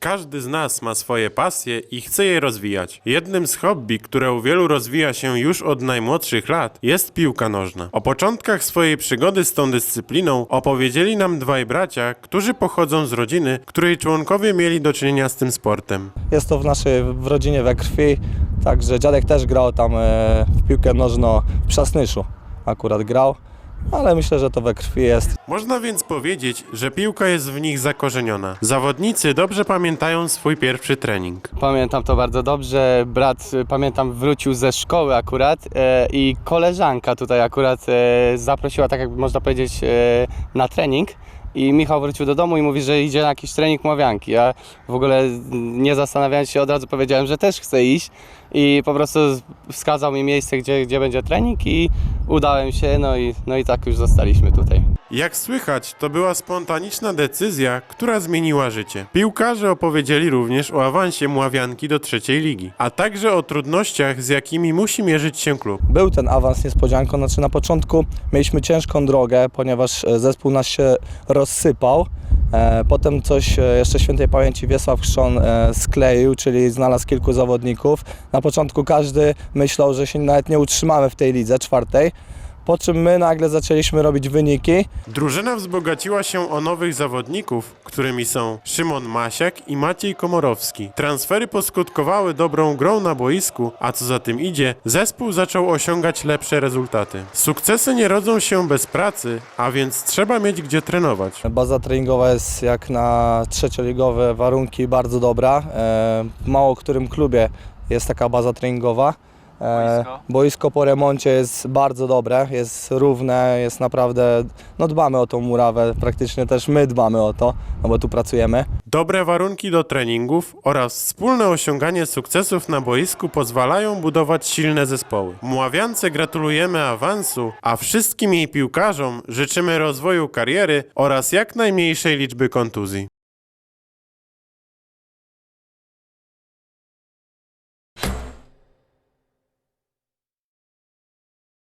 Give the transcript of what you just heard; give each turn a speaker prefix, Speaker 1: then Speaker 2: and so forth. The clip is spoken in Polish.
Speaker 1: Każdy z nas ma swoje pasje i chce je rozwijać. Jednym z hobby, które u wielu rozwija się już od najmłodszych lat, jest piłka nożna. O początkach swojej przygody z tą dyscypliną opowiedzieli nam dwaj bracia, którzy pochodzą z rodziny, której członkowie mieli do czynienia z tym sportem.
Speaker 2: Jest to w naszej w rodzinie we krwi, także dziadek też grał tam e, w piłkę nożną w Przasnyszu. Akurat grał, ale myślę, że to we krwi jest.
Speaker 1: Można więc powiedzieć, że piłka jest w nich zakorzeniona. Zawodnicy dobrze pamiętają swój pierwszy trening.
Speaker 3: Pamiętam to bardzo dobrze. Brat, y, pamiętam, wrócił ze szkoły akurat e, i koleżanka tutaj akurat e, zaprosiła, tak jakby można powiedzieć, e, na trening. I Michał wrócił do domu i mówi, że idzie na jakiś trening mławianki. Ja w ogóle nie zastanawiając się, od razu powiedziałem, że też chcę iść. I po prostu wskazał mi miejsce, gdzie, gdzie będzie trening i udałem się, no i, no i tak już zostaliśmy tutaj.
Speaker 1: Jak słychać, to była spontaniczna decyzja, która zmieniła życie. Piłkarze opowiedzieli również o awansie Mławianki do trzeciej ligi, a także o trudnościach, z jakimi musi mierzyć się klub.
Speaker 2: Był ten awans niespodzianką, znaczy na początku mieliśmy ciężką drogę, ponieważ e, zespół nasz się rozsypał. E, Potem coś e, jeszcze świętej pamięci Wiesław Chrzon e, skleił, czyli znalazł kilku zawodników. Na początku każdy myślał, że się nawet nie utrzymamy w tej lidze czwartej. Po czym my nagle zaczęliśmy robić wyniki.
Speaker 1: Drużyna wzbogaciła się o nowych zawodników, którymi są Szymon Masiak i Maciej Komorowski. Transfery poskutkowały dobrą grą na boisku, a co za tym idzie, zespół zaczął osiągać lepsze rezultaty. Sukcesy nie rodzą się bez pracy, a więc trzeba mieć gdzie trenować.
Speaker 2: Baza treningowa jest jak na trzecioligowe warunki bardzo dobra. E, W mało którym klubie jest taka baza treningowa. E,
Speaker 3: Boisko?
Speaker 2: Boisko po remoncie jest bardzo dobre, jest równe, jest naprawdę, no dbamy o tą murawę, praktycznie też my dbamy o to, no bo tu pracujemy.
Speaker 1: Dobre warunki do treningów oraz wspólne osiąganie sukcesów na boisku pozwalają budować silne zespoły. Mławiance gratulujemy awansu, a wszystkim jej piłkarzom życzymy rozwoju kariery oraz jak najmniejszej liczby kontuzji.